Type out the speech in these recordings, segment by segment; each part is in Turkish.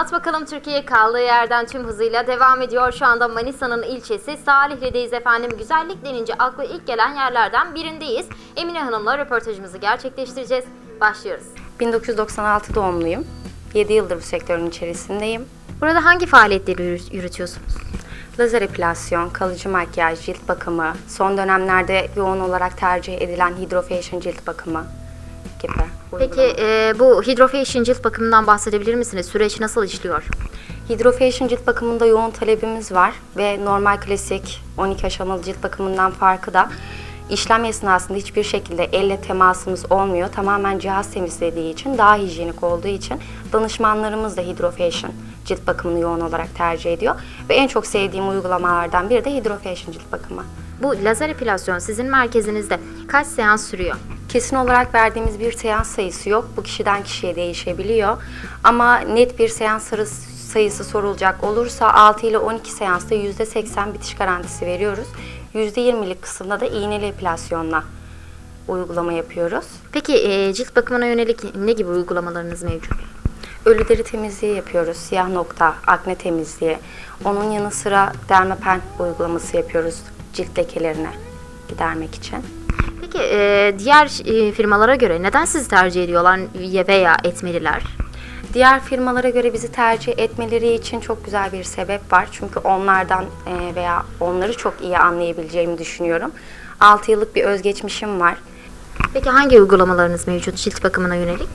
Anlat bakalım Türkiye kaldığı yerden tüm hızıyla devam ediyor. Şu anda Manisa'nın ilçesi Salihli'deyiz efendim. Güzellik denince akla ilk gelen yerlerden birindeyiz. Emine Hanım'la röportajımızı gerçekleştireceğiz. Başlıyoruz. 1996 doğumluyum. 7 yıldır bu sektörün içerisindeyim. Burada hangi faaliyetleri yürü- yürütüyorsunuz? Lazer epilasyon, kalıcı makyaj, cilt bakımı, son dönemlerde yoğun olarak tercih edilen hydrofacial cilt bakımı gibi. Peki e, bu hidrofacial cilt bakımından bahsedebilir misiniz? Süreç nasıl işliyor? Hydrofacial cilt bakımında yoğun talebimiz var ve normal klasik 12 aşamalı cilt bakımından farkı da işlem esnasında hiçbir şekilde elle temasımız olmuyor. Tamamen cihaz temizlediği için, daha hijyenik olduğu için danışmanlarımız da hydrofacial cilt bakımını yoğun olarak tercih ediyor. Ve en çok sevdiğim uygulamalardan biri de hydrofacial cilt bakımı. Bu lazer epilasyon sizin merkezinizde kaç seans sürüyor? Kesin olarak verdiğimiz bir seans sayısı yok. Bu kişiden kişiye değişebiliyor. Ama net bir seans sayısı sorulacak olursa 6 ile 12 seansta %80 bitiş garantisi veriyoruz. %20'lik kısımda da iğneli epilasyonla uygulama yapıyoruz. Peki e, cilt bakımına yönelik ne gibi uygulamalarınız mevcut? Ölü deri temizliği yapıyoruz. Siyah nokta, akne temizliği. Onun yanı sıra dermapen uygulaması yapıyoruz cilt lekelerini gidermek için. Peki e, diğer e, firmalara göre neden sizi tercih ediyorlar veya etmeliler? Diğer firmalara göre bizi tercih etmeleri için çok güzel bir sebep var. Çünkü onlardan e, veya onları çok iyi anlayabileceğimi düşünüyorum. 6 yıllık bir özgeçmişim var. Peki hangi uygulamalarınız mevcut cilt bakımına yönelik?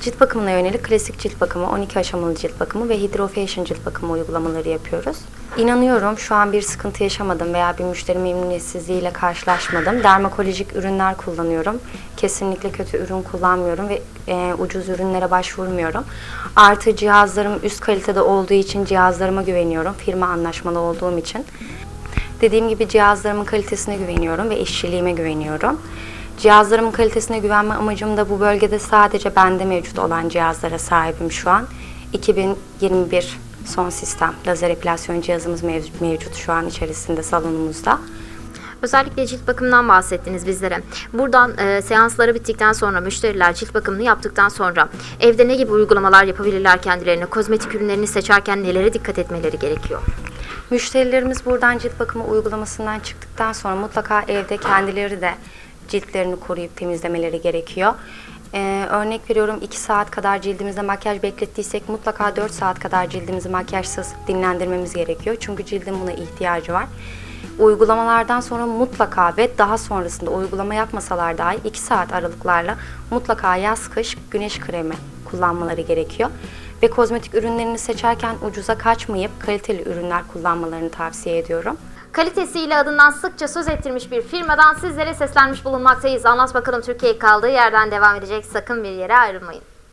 Cilt bakımına yönelik klasik cilt bakımı, 12 aşamalı cilt bakımı ve hydrofacial cilt bakımı uygulamaları yapıyoruz. İnanıyorum şu an bir sıkıntı yaşamadım veya bir müşteri memnuniyetsizliğiyle karşılaşmadım. Dermakolojik ürünler kullanıyorum. Kesinlikle kötü ürün kullanmıyorum ve e, ucuz ürünlere başvurmuyorum. Artı cihazlarım üst kalitede olduğu için cihazlarıma güveniyorum. Firma anlaşmalı olduğum için. Dediğim gibi cihazlarımın kalitesine güveniyorum ve işçiliğime güveniyorum. Cihazlarımın kalitesine güvenme amacım da bu bölgede sadece bende mevcut olan cihazlara sahibim şu an. 2021 son sistem lazer epilasyon cihazımız mevcut, mevcut şu an içerisinde salonumuzda. Özellikle cilt bakımından bahsettiniz bizlere. Buradan e, seansları bittikten sonra müşteriler cilt bakımını yaptıktan sonra evde ne gibi uygulamalar yapabilirler kendilerine? Kozmetik ürünlerini seçerken nelere dikkat etmeleri gerekiyor? Müşterilerimiz buradan cilt bakımı uygulamasından çıktıktan sonra mutlaka evde kendileri de ciltlerini koruyup temizlemeleri gerekiyor. Ee, örnek veriyorum 2 saat kadar cildimizde makyaj beklettiysek mutlaka 4 saat kadar cildimizi makyajsız dinlendirmemiz gerekiyor. Çünkü cildin buna ihtiyacı var. Uygulamalardan sonra mutlaka ve daha sonrasında uygulama yapmasalar dahi 2 saat aralıklarla mutlaka yaz kış güneş kremi kullanmaları gerekiyor. Ve kozmetik ürünlerini seçerken ucuza kaçmayıp kaliteli ürünler kullanmalarını tavsiye ediyorum. Kalitesiyle adından sıkça söz ettirmiş bir firmadan sizlere seslenmiş bulunmaktayız. Anlat bakalım Türkiye kaldığı yerden devam edecek. Sakın bir yere ayrılmayın.